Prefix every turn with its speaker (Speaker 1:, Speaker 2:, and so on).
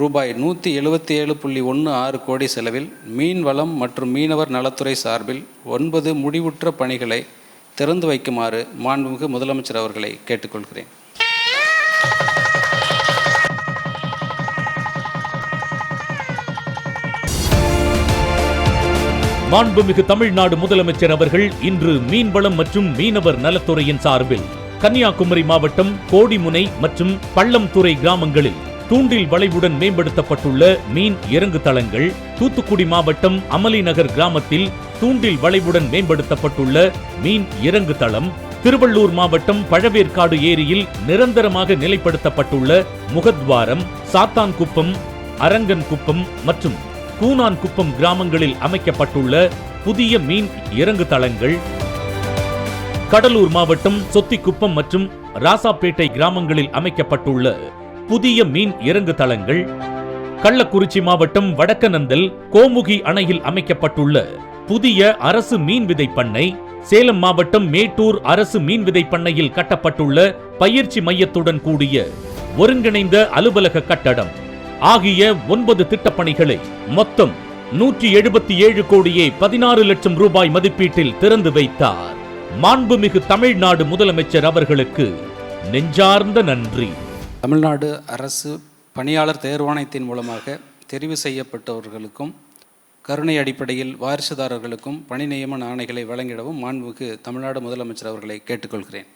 Speaker 1: ரூபாய் நூற்றி எழுபத்தி ஏழு புள்ளி ஒன்று ஆறு கோடி செலவில் மீன்வளம் மற்றும் மீனவர் நலத்துறை சார்பில் ஒன்பது முடிவுற்ற பணிகளை திறந்து வைக்குமாறு மாண்புமிகு முதலமைச்சர் அவர்களை கேட்டுக்கொள்கிறேன்.
Speaker 2: மாண்புமிகு தமிழ்நாடு முதலமைச்சர் அவர்கள் இன்று மீன்வளம் மற்றும் மீனவர் நலத்துறையின் சார்பில் கன்னியாகுமரி மாவட்டம் கோடிமுனை மற்றும் பள்ளம்துறை கிராமங்களில் தூண்டில் வளைவுடன் மேம்படுத்தப்பட்டுள்ள மீன் இறங்கு தளங்கள் தூத்துக்குடி மாவட்டம் அமளிநகர் கிராமத்தில் தூண்டில் வளைவுடன் மேம்படுத்தப்பட்டுள்ள மீன் இறங்கு தளம் திருவள்ளூர் மாவட்டம் பழவேற்காடு ஏரியில் நிரந்தரமாக நிலைப்படுத்தப்பட்டுள்ள முகத்வாரம் சாத்தான்குப்பம் அரங்கன்குப்பம் மற்றும் கூனான்குப்பம் கிராமங்களில் அமைக்கப்பட்டுள்ள புதிய மீன் இறங்கு தளங்கள். கடலூர் மாவட்டம் சொத்திக்குப்பம் மற்றும் ராசாப்பேட்டை கிராமங்களில் அமைக்கப்பட்டுள்ள புதிய மீன் இறங்கு தளங்கள். கள்ளக்குறிச்சி மாவட்டம் வடக்கநந்தல் கோமுகி அணையில் அமைக்கப்பட்டுள்ள புதிய அரசு மீன் விதை பண்ணை சேலம் மாவட்டம் மேட்டூர் அரசு மீன் விதை பண்ணையில் கட்டப்பட்டுள்ள பயிற்சி மையத்துடன் கூடிய ஒருங்கிணைந்த அலுவலக கட்டடம். ஆகிய ஒன்பது திட்டப்பணிகளை மொத்தம் நூற்றி எழுபத்தி ஏழு கோடியே பதினாறு லட்சம் ரூபாய் மதிப்பீட்டில் திறந்து வைத்தார். மாண்புமிகு தமிழ்நாடு முதலமைச்சர் அவர்களுக்கு நெஞ்சார்ந்த நன்றி.
Speaker 1: தமிழ்நாடு அரசு பணியாளர் தேர்வாணையத்தின் மூலமாக தெரிவு செய்யப்பட்டவர்களுக்கும் கருணை அடிப்படையில் வாரிசுதாரர்களுக்கும் பணி நியமன ஆணைகளை வழங்கிடவும் மாண்புமிகு தமிழ்நாடு முதலமைச்சர் அவர்களை கேட்டுக்கொள்கிறேன்.